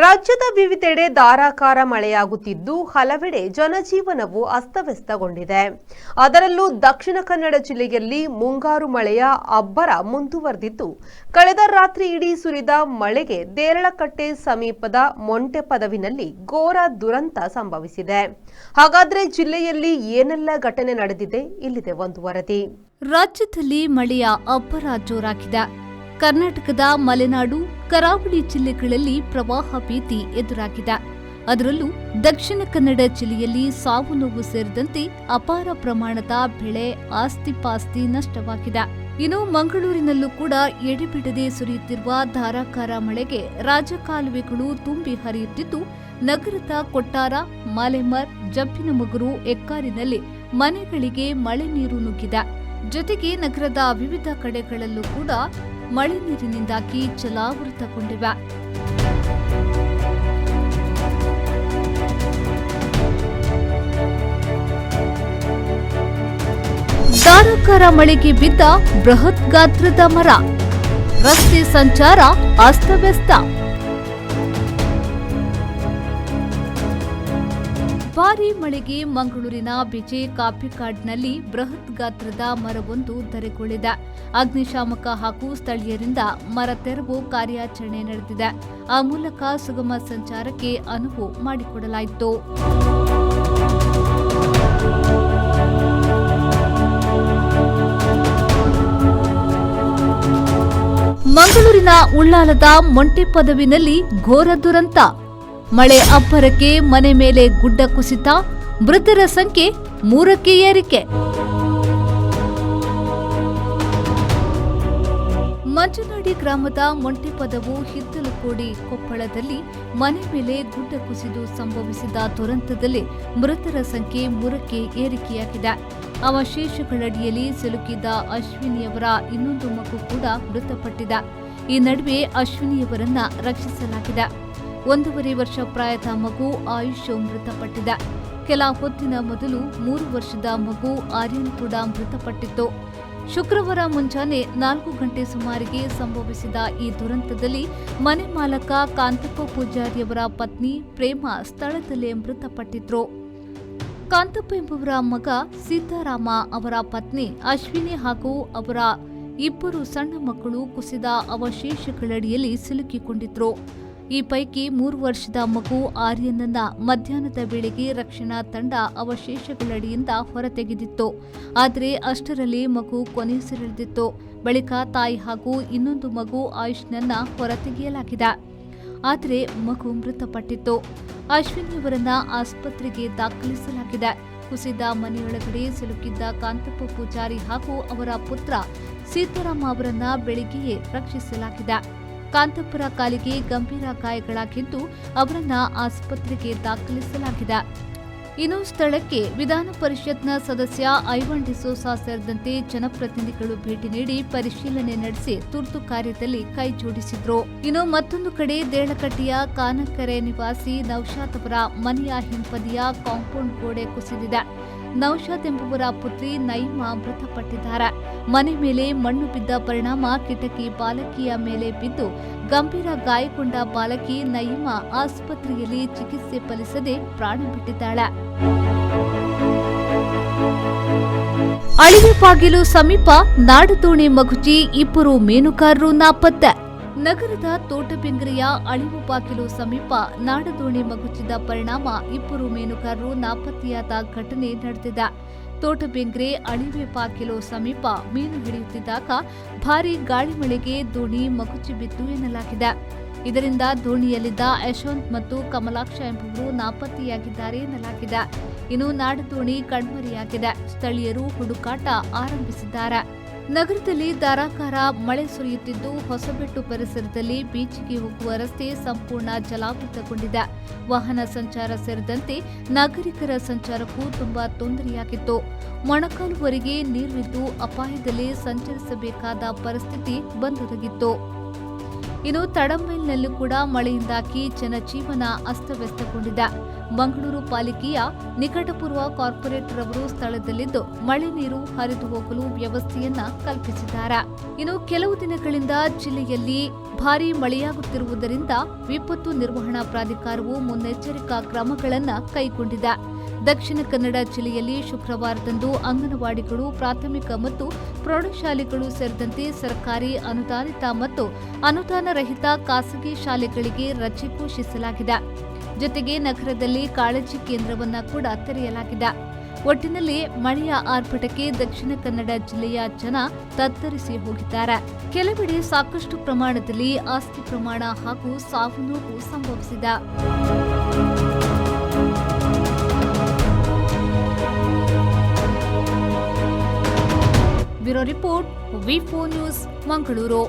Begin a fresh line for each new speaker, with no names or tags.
ರಾಜ್ಯದ ವಿವಿಧೆಡೆ ಧಾರಾಕಾರ ಮಳೆಯಾಗುತ್ತಿದ್ದು ಹಲವೆಡೆ ಜನಜೀವನವು ಅಸ್ತವ್ಯಸ್ತಗೊಂಡಿದೆ. ಅದರಲ್ಲೂ ದಕ್ಷಿಣ ಕನ್ನಡ ಜಿಲ್ಲೆಯಲ್ಲಿ ಮುಂಗಾರು ಮಳೆಯ ಅಬ್ಬರ ಮುಂದುವರೆದಿದ್ದು, ಕಳೆದ ರಾತ್ರಿ ಇಡೀ ಸುರಿದ ಮಳೆಗೆ ದೇರಳಕಟ್ಟೆ ಸಮೀಪದ ಮೊಂಟೆ ಪದವಿನಲ್ಲಿ ಘೋರ ದುರಂತ ಸಂಭವಿಸಿದೆ. ಹಾಗಾದ್ರೆ ಜಿಲ್ಲೆಯಲ್ಲಿ ಏನೆಲ್ಲ ಘಟನೆ ನಡೆದಿದೆ? ಇಲ್ಲಿದೆ ಒಂದು ವರದಿ.
ರಾಜ್ಯದಲ್ಲಿ ಮಳೆಯ ಅಬ್ಬರ ಜೋರಾಗಿದೆ. ಕರ್ನಾಟಕದ ಮಲೆನಾಡು, ಕರಾವಳಿ ಜಿಲ್ಲೆಗಳಲ್ಲಿ ಪ್ರವಾಹ ಭೀತಿ ಎದುರಾಗಿದೆ. ಅದರಲ್ಲೂ ದಕ್ಷಿಣ ಕನ್ನಡ ಜಿಲ್ಲೆಯಲ್ಲಿ ಸಾವು ನೋವು ಸೇರಿದಂತೆ ಅಪಾರ ಪ್ರಮಾಣದ ಬೆಳೆ ಆಸ್ತಿಪಾಸ್ತಿ ನಷ್ಟವಾಗಿದೆ. ಇನ್ನು ಮಂಗಳೂರಿನಲ್ಲೂ ಕೂಡ ಎಡೆಬಿಡದೆ ಸುರಿಯುತ್ತಿರುವ ಧಾರಾಕಾರ ಮಳೆಗೆ ರಾಜಕಾಲುವೆಗಳು ತುಂಬಿ ಹರಿಯುತ್ತಿದ್ದು, ನಗರದ ಕೊಟ್ಟಾರ, ಮಾಲೆಮರ್ ಜಬ್ಬಿನಮುಗುರು ಎಕ್ಕಾರಿನಲ್ಲಿ ಮನೆಗಳಿಗೆ ಮಳೆ ನೀರು ನುಗ್ಗಿದೆ. ಜೊತೆಗೆ ನಗರದ ವಿವಿಧ ಕಡೆಗಳಲ್ಲೂ ಕೂಡ ಮಳೆ ನೀರಿನಿಂದಾಗಿ ಜಲಾವೃತಗೊಂಡಿವೆ. ಧಾರಾಕಾರ ಮಳೆಗೆ ಬಿದ್ದ ಬೃಹತ್ ಗಾತ್ರದ ಮರ. ರಸ್ತೆ ಸಂಚಾರ ಅಸ್ತವ್ಯಸ್ತ. ಭಾರೀ ಮಳೆಗೆ ಮಂಗಳೂರಿನ ಬಿಜೆ ಕಾಪಿಕಾಡ್ನಲ್ಲಿ ಬೃಹತ್ ಗಾತ್ರದ ಮರವೊಂದು ಧರೆಗುಳಿದೆ ಅಗ್ನಿಶಾಮಕ ಹಾಗೂ ಸ್ಥಳೀಯರಿಂದ ಮರ ತೆರವು ಕಾರ್ಯಾಚರಣೆ ನಡೆದಿದೆ. ಆ ಮೂಲಕ ಸುಗಮ ಸಂಚಾರಕ್ಕೆ ಅನುವು ಮಾಡಿಕೊಡಲಾಯಿತು. ಮಂಗಳೂರಿನ ಉಳ್ಳಾಲದ ಮೊಂಟೆ ಪದವಿನಲ್ಲಿ ಘೋರ ದುರಂತ. ಮಳೆ ಅಬ್ಬರಕ್ಕೆ ಮನೆ ಮೇಲೆ ಗುಡ್ಡ ಕುಸಿತ, ಮೃತರ ಸಂಖ್ಯೆ ಮೂರಕ್ಕೆ ಏರಿಕೆ. ಮಂಜನಾಡಿ ಗ್ರಾಮದ ಮೊಂಟೆಪದವು ಹಿದ್ದಲುಕೋಡಿ ಕೊಪ್ಪಳದಲ್ಲಿ ಮನೆ ಮೇಲೆ ಗುಡ್ಡ ಕುಸಿದು ಸಂಭವಿಸಿದ ದುರಂತದಲ್ಲಿ ಮೃತರ ಸಂಖ್ಯೆ ಮೂರಕ್ಕೆ ಏರಿಕೆಯಾಗಿದೆ. ಅವಶೇಷಗಳಡಿಯಲ್ಲಿ ಸಿಲುಕಿದ್ದ ಅಶ್ವಿನಿಯವರ ಇನ್ನೊಂದು ಮಗು ಕೂಡ ಮೃತಪಟ್ಟಿದೆ. ಈ ನಡುವೆ ಅಶ್ವಿನಿಯವರನ್ನ ರಕ್ಷಿಸಲಾಗಿದೆ. ಒಂದೂವರೆ ವರ್ಷ ಪ್ರಾಯದ ಮಗು ಆಯುಷ್ ಮೃತಪಟ್ಟಿದೆ. ಕೆಲ ಹೊತ್ತಿನ ಮೊದಲು ಮೂರು ವರ್ಷದ ಮಗು ಆರ್ಯನ್ ಕೂಡ ಮೃತಪಟ್ಟಿತ್ತು. ಶುಕ್ರವಾರ ಮುಂಜಾನೆ ನಾಲ್ಕು ಗಂಟೆ ಸುಮಾರಿಗೆ ಸಂಭವಿಸಿದ ಈ ದುರಂತದಲ್ಲಿ ಮನೆ ಮಾಲಕ ಕಾಂತಪ್ಪ ಪೂಜಾರಿಯವರ ಪತ್ನಿ ಪ್ರೇಮ ಸ್ಥಳದಲ್ಲೇ ಮೃತಪಟ್ಟಿದ್ರು. ಕಾಂತಪ್ಪ ಎಂಬುವರ ಮಗ ಸೀತಾರಾಮ ಅವರ ಪತ್ನಿ ಅಶ್ವಿನಿ ಹಾಗೂ ಅವರ ಇಬ್ಬರು ಸಣ್ಣ ಮಕ್ಕಳು ಕುಸಿದ ಅವಶೇಷಗಳಡಿಯಲ್ಲಿ ಸಿಲುಕಿಕೊಂಡಿದ್ರು. ಈ ಪೈಕಿ ಮೂರು ವರ್ಷದ ಮಗು ಆರ್ಯನನ್ನ ಮಧ್ಯಾಹ್ನದ ವೇಳೆಗೆ ರಕ್ಷಣಾ ತಂಡ ಅವಶೇಷಗಳಡಿಯಿಂದ ಹೊರತೆಗೆದಿತ್ತು. ಆದರೆ ಅಷ್ಟರಲ್ಲಿ ಮಗು ಕೊನೆಯುಸಿರೆಳೆದಿತ್ತು ಬಳಿಕ ತಾಯಿ ಹಾಗೂ ಇನ್ನೊಂದು ಮಗು ಆಯುಷ್ನನ್ನ ಹೊರತೆಗೆಯಲಾಗಿದೆ. ಆದರೆ ಮಗು ಮೃತಪಟ್ಟಿತ್ತು. ಅಶ್ವಿನಿಯವರನ್ನ ಆಸ್ಪತ್ರೆಗೆ ದಾಖಲಿಸಲಾಗಿದೆ. ಕುಸಿದ ಮನೆಯೊಳಗಡೆ ಸಿಲುಕಿದ್ದ ಕಾಂತಪ್ಪ ಪೂಜಾರಿ ಹಾಗೂ ಅವರ ಪುತ್ರ ಸೀತಾರಾಮ ಅವರನ್ನ ಬೆಳಿಗ್ಗೆಯೇ ರಕ್ಷಿಸಲಾಗಿದೆ. ಕಾಂತಪ್ಪರ ಕಾಲಿಗೆ ಗಂಭೀರ ಗಾಯಗಳಾಗಿದ್ದು ಅವರನ್ನು ಆಸ್ಪತ್ರೆಗೆ ದಾಖಲಿಸಲಾಗಿದೆ. ಇನ್ನು ಸ್ಥಳಕ್ಕೆ ವಿಧಾನ ಪರಿಷತ್ನ ಸದಸ್ಯ ಐವನ್ ಡಿಸೋಸಾ ಸೇರಿದಂತೆ ಜನಪ್ರತಿನಿಧಿಗಳು ಭೇಟಿ ನೀಡಿ ಪರಿಶೀಲನೆ ನಡೆಸಿ ತುರ್ತು ಕಾರ್ಯದಲ್ಲಿ ಕೈಜೋಡಿಸಿದ್ರು ಇನ್ನು ಮತ್ತೊಂದು ಕಡೆ ದೇಳಕಟ್ಟಿಯ ಕಾನಕೆರೆ ನಿವಾಸಿ ನೌಶಾದ್ ಅವರ ಮನೆಯ ಹಿಂಪದಿಯ ಕಾಂಪೌಂಡ್ ಗೋಡೆ ಕುಸಿದಿದೆ. ನೌಶಾದ್ ಎಂಬುವರ ಪುತ್ರಿ ನೈಮಾ ಮೃತಪಟ್ಟಿದ್ದಾರೆ. ಮನೆ ಮೇಲೆ ಮಣ್ಣು ಬಿದ್ದ ಪರಿಣಾಮ ಕಿಟಕಿ ಬಾಲಕಿಯ ಮೇಲೆ ಬಿದ್ದು ಗಂಭೀರ ಗಾಯಗೊಂಡ ಬಾಲಕಿ ನೈಮಾ ಆಸ್ಪತ್ರೆಯಲ್ಲಿ ಚಿಕಿತ್ಸೆ ಫಲಿಸದೆ ಪ್ರಾಣ ಬಿಟ್ಟಿದ್ದಾಳೆ. ಅಳಿವೆಬಾಗಿಲು ಸಮೀಪ ನಾಡದೋಣಿ ಮಗುಜಿ ಇಬ್ಬರು ಮೀನುಗಾರರು ನಾಪತ್ತೆ. ನಗರದ ತೋಟಬೆಂಗ್ರೆಯ ಅಳಿವು ಬಾಗಿಲು ಸಮೀಪ ನಾಡದೋಣಿ ಮಗುಚಿದ ಪರಿಣಾಮ ಇಬ್ಬರು ಮೀನುಗಾರರು ನಾಪತ್ತೆಯಾದ ಘಟನೆ ನಡೆದಿದೆ. ತೋಟಬೆಂಗ್ರೆ ಅಳಿವೆ ಪಾಕಿಲು ಸಮೀಪ ಮೀನು ಹಿಡಿಯುತ್ತಿದ್ದಾಗ ಭಾರೀ ಗಾಳಿ ಮಳೆಗೆ ದೋಣಿ ಮಗುಚಿ ಬಿದ್ದು ಎನ್ನಲಾಗಿದೆ. ಇದರಿಂದ ದೋಣಿಯಲ್ಲಿದ್ದ ಯಶವಂತ್ ಮತ್ತು ಕಮಲಾಕ್ಷ ಎಂಬುವರು ನಾಪತ್ತೆಯಾಗಿದ್ದಾರೆ ಎನ್ನಲಾಗಿದೆ. ಇನ್ನು ನಾಡದೋಣಿ ಕಣ್ಮರೆಯಾಗಿದೆ. ಸ್ಥಳೀಯರು ಹುಡುಕಾಟ ಆರಂಭಿಸಿದ್ದಾರೆ. ನಗರದಲ್ಲಿ ಧಾರಾಕಾರ ಮಳೆ ಸುರಿಯುತ್ತಿದ್ದು, ಹೊಸಬೆಟ್ಟು ಪರಿಸರದಲ್ಲಿ ಬೀಚ್ಗೆ ಹೋಗುವ ರಸ್ತೆ ಸಂಪೂರ್ಣ ಜಲಾವೃತಗೊಂಡಿದೆ. ವಾಹನ ಸಂಚಾರ ಸೇರಿದಂತೆ ನಾಗರಿಕರ ಸಂಚಾರಕ್ಕೂ ತುಂಬಾ ತೊಂದರೆಯಾಗಿತ್ತು. ಮೊಣಕಾಲುವರೆಗೆ ನೀರಿದ್ದು ಅಪಾಯದಲ್ಲಿ ಸಂಚರಿಸಬೇಕಾದ ಪರಿಸ್ಥಿತಿ ಬಂದೊದಗಿತ್ತು. ಇನ್ನು ತಡಂಬೈಲ್ನಲ್ಲೂ ಕೂಡ ಮಳೆಯಿಂದಾಗಿ ಜನಜೀವನ ಅಸ್ತವ್ಯಸ್ತಗೊಂಡಿದೆ. ಮಂಗಳೂರು ಪಾಲಿಕೆಯ ನಿಕಟಪೂರ್ವ ಕಾರ್ಪೊರೇಟರ್ ಅವರು ಸ್ಥಳದಲ್ಲಿದ್ದು ಮಳೆ ನೀರು ಹರಿದು ಹೋಗಲು ವ್ಯವಸ್ಥೆಯನ್ನ ಕಲ್ಪಿಸಿದ್ದಾರೆ. ಇನ್ನು ಕೆಲವು ದಿನಗಳಿಂದ ಜಿಲ್ಲೆಯಲ್ಲಿ ಭಾರೀ ಮಳೆಯಾಗುತ್ತಿರುವುದರಿಂದ ವಿಪತ್ತು ನಿರ್ವಹಣಾ ಪ್ರಾಧಿಕಾರವು ಮುನ್ನೆಚ್ಚರಿಕಾ ಕ್ರಮಗಳನ್ನು ಕೈಗೊಂಡಿದೆ. ದಕ್ಷಿಣ ಕನ್ನಡ ಜಿಲ್ಲೆಯಲ್ಲಿ ಶುಕ್ರವಾರದಂದು ಅಂಗನವಾಡಿಗಳು ಪ್ರಾಥಮಿಕ ಮತ್ತು ಪ್ರೌಢಶಾಲೆಗಳು ಸೇರಿದಂತೆ ಸರ್ಕಾರಿ ಅನುದಾನಿತ ಮತ್ತು ಅನುದಾನರಹಿತ ಖಾಸಗಿ ಶಾಲೆಗಳಿಗೆ ರಜೆ ಘೋಷಿಸಲಾಗಿದೆ. ಜೊತೆಗೆ ನಗರದಲ್ಲಿ ಕಾಳಜಿ ಕೇಂದ್ರವನ್ನ ಕೂಡ ತೆರೆಯಲಾಗಿದೆ. ಒಟ್ಟಿನಲ್ಲಿ ಮಳೆಯ ಆರ್ಭಟಕ್ಕೆ ದಕ್ಷಿಣ ಕನ್ನಡ ಜಿಲ್ಲೆಯ ಜನ ತತ್ತರಿಸಿ ಹೋಗಿದ್ದಾರೆ. ಕೆಲವೆಡೆ ಸಾಕಷ್ಟು ಪ್ರಮಾಣದಲ್ಲಿ ಆಸ್ತಿ ಪ್ರಮಾಣ ಹಾಗೂ ಸಾವು ನೋವು ಸಂಭವಿಸಿದೆ. Bureau report, V news, Mangaluru.